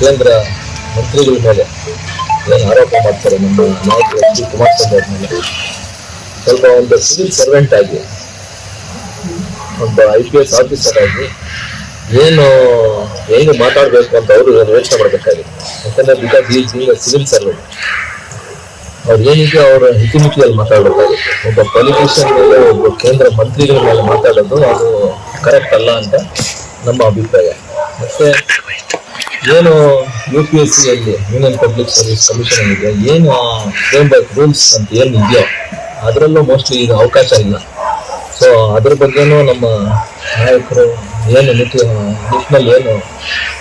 ಕೇಂದ್ರ ಮಂತ್ರಿಗಳ ಮೇಲೆ ಏನು ಆರೋಪ ಮಾಡ್ತಾರೆ ನಮ್ಮ ನಾಯಕರು ಎಚ್ ಡಿ ಕುಮಾರಸ್ವಾಮಿ ಅವ್ರ ಮೇಲೆ. ಸ್ವಲ್ಪ ಒಂದು ಸಿವಿಲ್ ಸರ್ವೆಂಟ್ ಆಗಿ ಒಬ್ಬ ಐ ಪಿ ಎಸ್ ಆಫೀಸರ್ ಆಗಿ ಏನು ಏನು ಮಾತಾಡಬೇಕು ಅಂತ ಅವರು ಯೋಚನೆ ಮಾಡಬೇಕಾಗಿತ್ತು ಯಾಕಂದ್ರೆ ಬಿಕಾಸ್ ಈ ಸಿವಿಲ್ ಸರ್ವೆಂಟ್ ಅವ್ರು ಏನಿದೆ ಅವರ ಹಿತಿಮಿತಿಯಲ್ಲಿ ಮಾತಾಡಬೇಕಾಗಿತ್ತು. ಒಬ್ಬ ಪೊಲಿಟಿಷಿಯನ್ ಮೇಲೆ, ಒಬ್ಬ ಕೇಂದ್ರ ಮಂತ್ರಿಗಳ ಮೇಲೆ ಮಾತಾಡೋದು ಅದು ಕರೆಕ್ಟ್ ಅಲ್ಲ ಅಂತ ನಮ್ಮ ಅಭಿಪ್ರಾಯ. ಮತ್ತೆ ಏನು ಯು ಪಿ ಎಸ್ ಸಿಯಲ್ಲಿ ಯೂನಿಯನ್ ಪಬ್ಲಿಕ್ ಸರ್ವಿಸ್ ಕಮಿಷನ್ ಇದೆ. ಏನು ಫ್ರೇಮ್ ಬೈ ರೂಲ್ಸ್ ಅಂತ ಏನು ಇದೆಯೋ, ಅದರಲ್ಲೂ ಮೋಸ್ಟ್ಲಿ ಈಗ ಅವಕಾಶ ಇಲ್ಲ. ಸೊ ಅದ್ರ ಬಗ್ಗೆನೂ ನಮ್ಮ ನಾಯಕರು ಏನು ನಿಟ್ಟಿ ನಿಟ್ಟಿನಲ್ಲಿ ಏನು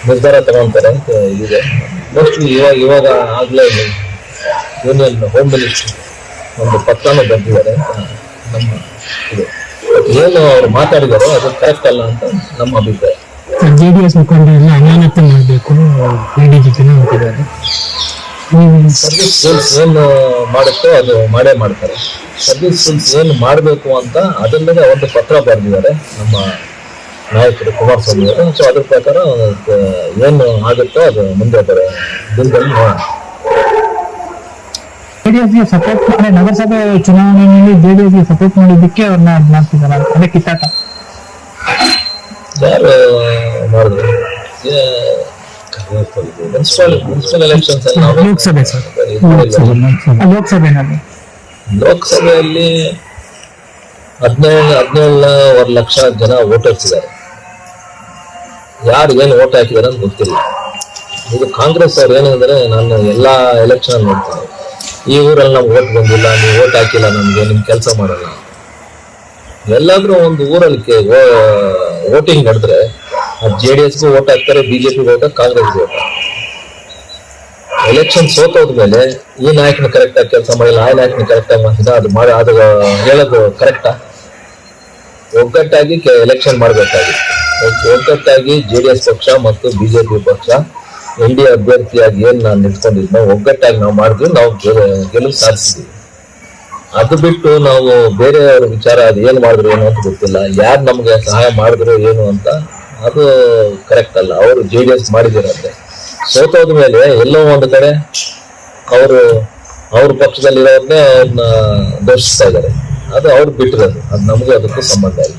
ನಿರ್ಧಾರ ತಗೊಳ್ತಾರೆ ಅಂತ ಇದೆ. ಮೋಸ್ಟ್ಲಿ ಇವಾಗ ಇವಾಗ ಆಗಲೇ ಯೂನಿಯನ್ ಹೋಮ್ ಮಿನಿಸ್ಟರ್ ಒಂದು ಪತ್ರನೂ ಬರೆದಿದ್ದಾರೆ ಅಂತ ನಮ್ಮ ಇದು. ಏನು ಅವ್ರು ಮಾತಾಡಿದಾರೋ ಅದು ಕರೆಕ್ಟ್ ಅಲ್ಲ ಅಂತ ನಮ್ಮ ಅಭಿಪ್ರಾಯ. ಜೆ ಡಿ ಎಸ್ ಮುಖಂಡರೆಲ್ಲ ಅಮಾನತು ಮಾಡಬೇಕು ಎಡಿಜಿಪಿನ ಅಂತಿದ್ದಾರೆ. ಹೋಗಿದ್ದಾರೆ ಸರ್ವಿಸ್ ರೂಲ್ಸ್ ಏನು ಮಾಡುತ್ತೋ ಅದು ಮಾಡೇ ಮಾಡ್ತಾರೆ. ಸರ್ವಿಸ್ ರೂಲ್ಸ್ ಏನು ಮಾಡಬೇಕು ಅಂತ ಅದನ್ನೇ ಒಂದು ಪತ್ರ ಬರೆದಿದ್ದಾರೆ ನಮ್ಮ ನಾಯಕರು ಕುಮಾರಸ್ವಾಮಿ ಅವರು. ಸೊ ಅದ್ರ ಪ್ರಕಾರ ಏನು ಆಗುತ್ತೋ ಅದು ಮುಂದೆ ಬರೋ ದಿನದಲ್ಲಿ ಜೆಡಿಎಸ್ಗೆ ಸಪೋರ್ಟ್ ಮಾಡಿ ನಗರಸಭೆ ಚುನಾವಣೆಯಲ್ಲಿ ಜೆಡಿಎಸ್ಗೆ ಸಪೋರ್ಟ್ ಮಾಡಿದ್ದಕ್ಕೆ ಅವ್ರನ್ನ ಮಾಡ್ತಿದ್ದಾರೆ ಅದೇ ಕಿತ್ತಾಟ ಯಾರು ಮಾಡಿದ್ರು ಮುನ್ಸಿಪಲ್ ಮುನ್ಸಿಪಲ್ ಎಲೆಕ್ಷನ್ಸ್ ಅಲ್ಲಿ ನಾವು ಲೋಕಸಭೆ ಸರ್. ಇದ್ರಲ್ಲಿ ಲೋಕಸಭೆನಲ್ಲಿ. ಲೋಕಸಭೆಯಲ್ಲಿ ಹದಿನೇಳು ಹದಿನೇಳವರೆ ಲಕ್ಷ ಜನ ವೋಟರ್ಸ್ ಇದ್ದಾರೆ ಯಾರು ಏನು ವೋಟ್ ಹಾಕಿದಾರೆ ಅಂತ ಗೊತ್ತಿಲ್ಲ. ಇದು ಕಾಂಗ್ರೆಸ್ ಅವ್ರು ಏನಂದ್ರೆ ನಾನು ಎಲ್ಲಾ ಎಲೆಕ್ಷನ್ ನೋಡ್ತೀನಿ. ಈ ಊರಲ್ಲಿ ನಮ್ಗೆ ವೋಟ್ ಬಂದಿಲ್ಲ ನೀವು ವೋಟ್ ಹಾಕಿಲ್ಲ ನಮ್ಗೆ ನಿಮ್ ಕೆಲಸ ಮಾಡಲ್ಲ ಎಲ್ಲಾದ್ರೂ ಒಂದು ಊರಲ್ಲಿ ವೋಟಿಂಗ್ ನಡೆದ್ರೆ ಜೆ ಡಿ ಎಸ್ಗೂ ಓಟ್ ಹಾಕ್ತಾರೆ ಬಿಜೆಪಿ ಓಟ ಕಾಂಗ್ರೆಸ್ಗೆ ಓಟ ಎಲೆಕ್ಷನ್ ಸೋತೋದ್ಮೇಲೆ ಈ ನಾಯಕನ ಕರೆಕ್ಟ್ ಆಗಿ ಕೆಲಸ ಮಾಡಿಲ್ಲ, ಆ ನಾಯಕನ ಕರೆಕ್ಟ್ ಆಗಿ ಮಾಡ್ತಿದ್ದ, ಅದು ಮಾಡಿ, ಅದು ಹೇಳೋದು ಕರೆಕ್ಟಾ ಒಗ್ಗಟ್ಟಾಗಿ ಎಲೆಕ್ಷನ್ ಮಾಡಬೇಕಾಗಿತ್ತು. ಒಗ್ಗಟ್ಟಾಗಿ ಜೆ ಡಿ ಎಸ್ ಪಕ್ಷ ಮತ್ತು ಬಿಜೆಪಿ ಪಕ್ಷ, ಎನ್ ಡಿ ಅಭ್ಯರ್ಥಿಯಾಗಿ ಏನ್ ನಾನು ನಿಂತ್ಕೊಂಡಿದ್ನೋ, ಒಗ್ಗಟ್ಟಾಗಿ ನಾವು ಮಾಡಿದ್ವಿ ನಾವು ಗೆಲ- ಗೆಲುವು ಸಾಧಿಸಿದ್ವಿ. ಅದು ಬಿಟ್ಟು ನಾವು ಬೇರೆಯವ್ರ ವಿಚಾರ ಅದು ಏನ್ ಮಾಡಿದ್ರು ಏನು ಅಂತ ಗೊತ್ತಿಲ್ಲ. ಯಾರು ನಮ್ಗೆ ಸಹಾಯ ಮಾಡಿದ್ರು ಏನು ಅಂತ ಅದು ಕರೆಕ್ಟ್ ಅಲ್ಲ. ಅವರು ಜೆ ಡಿ ಎಸ್ ಮಾಡಿದಿರಂತೆ. ಸೋತೋದ ಮೇಲೆ ಎಲ್ಲೋ ಒಂದು ಕಡೆ ಅವರು ಅವ್ರ ಪಕ್ಷದಲ್ಲಿರೋರ್ನೇ ಅವ್ರನ್ನ ದೋಷಿಸ್ತಾ ಇದ್ದಾರೆ. ಅದು ಅವ್ರು ಬಿಟ್ಟಿರೋದು. ಅದು ನಮಗೂ ಅದಕ್ಕೂ ಸಂಬಂಧ ಇಲ್ಲ.